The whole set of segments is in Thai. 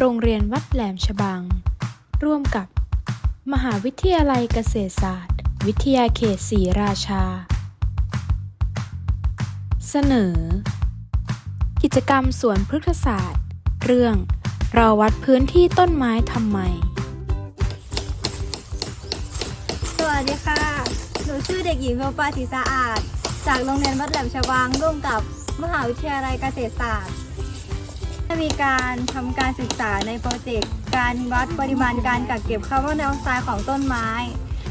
โรงเรียนวัดแหลมฉบัง ร่วมกับ มหาวิทยาลัยเกษตรศาสตร์ วิทยาเขตศรีราชา เสนอ กิจกรรมสวนพฤกษศาสตร์ เรื่อง เราวัดพื้นที่ต้นไม้ทำไม สวัสดีค่ะ หนูชื่อเด็กหญิงเบลปาติสะอาด จากโรงเรียนวัดแหลมฉบังร่วมกับมหาวิทยาลัยเกษตรศาสตร์ มีการทำการศึกษาในโปรเจกต์การวัดปริมาณการกักเก็บคาร์บอนไดออกไซด์ของต้นไม้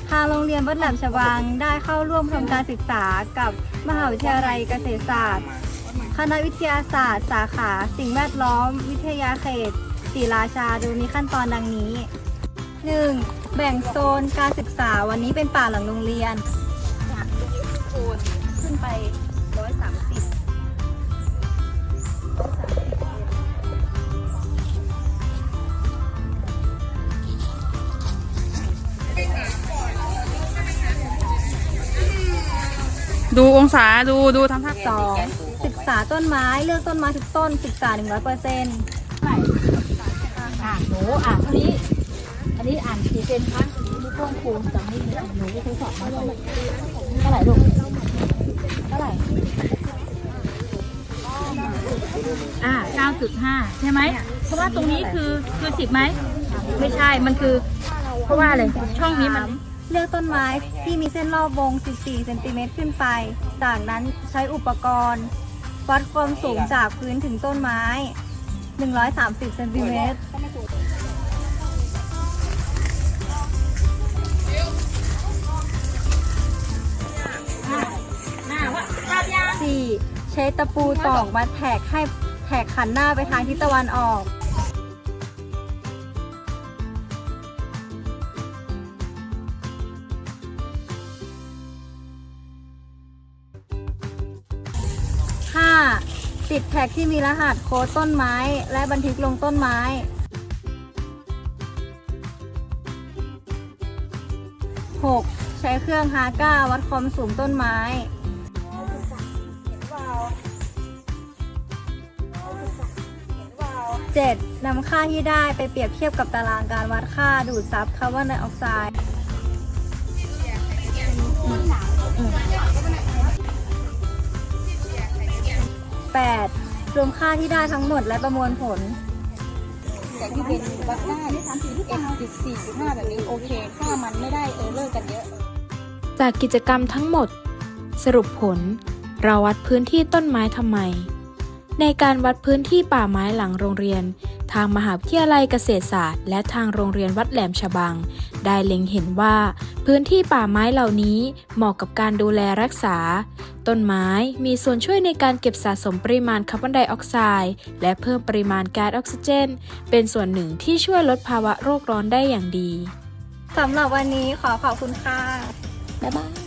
ทางโรงเรียนวัดแหลมฉบังได้เข้าร่วมทำการศึกษากับมหาวิทยาลัยเกษตรศาสตร์ คณะวิทยาศาสตร์ สาขา สิ่งแวดล้อม วิทยาเขตศรีราชาโดยมีขั้นตอนดังนี้ 1. แบ่งโซนการศึกษาวันนี้เป็นป่าหลังโรงเรียน จากตรงนี้โคนขึ้นไป 130 ดูองศาดูดูทำท่าสองศึกษาต้นไม้เลือกต้นไม้ทุกต้นศึกษา100%เปอร์เซ็นต์อ่านหนูอ่านเท่านี้ อันนี้อ่านกี่เซนคะนี่เพิ่มคูณจากนี้หนูก็คือสอบมาเท่าไหร่เท่าไหร่ลูกเท่าไหร่อ่าเก้าจุดห้าใช่ไหม เพราะว่าตรงนี้คือคือสิบไหม ไม่ใช่ มันคือ เพราะว่าอะไร ช่องนี้มัน เลือกต้นไม้ที่มีเส้นรอบวง 14 เซนติเมตรขึ้นไป จากนั้นใช้อุปกรณ์ วัดความสูงจากพื้นถึงต้นไม้ 130 เซนติเมตรสี่ใช้ตะปูตอกมัดแท็กให้แท็กขันหน้าไปทางทิศตะวันออก 5. ติดแท็กที่มีรหัสโค้ดต้นไม้ และบันทึกลงต้นไม้ 6. ใช้เครื่องฮาก้าวัดความสูงต้นไม้ 7. นำค่าที่ได้ไปเปรียบเทียบกับตารางการวัดค่าดูดซับคาร์บอนไดออกไซด์ 8. รวมค่าที่ได้ทั้งหมดและประมวลผลแต่ที่เป็นวัดได้สามสี่เอ็ดจุดสี่จุดห้าแบบนี้โอเคถ้ามันไม่ได้เออเลอร์กันเยอะ จากกิจกรรมทั้งหมด สรุปผล เราวัดพื้นที่ต้นไม้ทำไม ในการวัดพื้นที่ป่าไม้หลังโรงเรียน ทางมหาวิทยาลัยเกษตรศาสตร์ และทางโรงเรียนวัดแหลมฉบัง ได้เล็งเห็นว่า พื้นที่ป่าไม้เหล่านี้เหมาะกับการดูแลรักษา ต้นไม้มีส่วนช่วยในการเก็บสะสมปริมาณคาร์บอนไดออกไซด์และเพิ่มปริมาณก๊าซออกซิเจน เป็นส่วนหนึ่งที่ช่วยลดภาวะโลกร้อนได้อย่างดีสำหรับวันนี้ขอขอบคุณค่ะบ๊ายบาย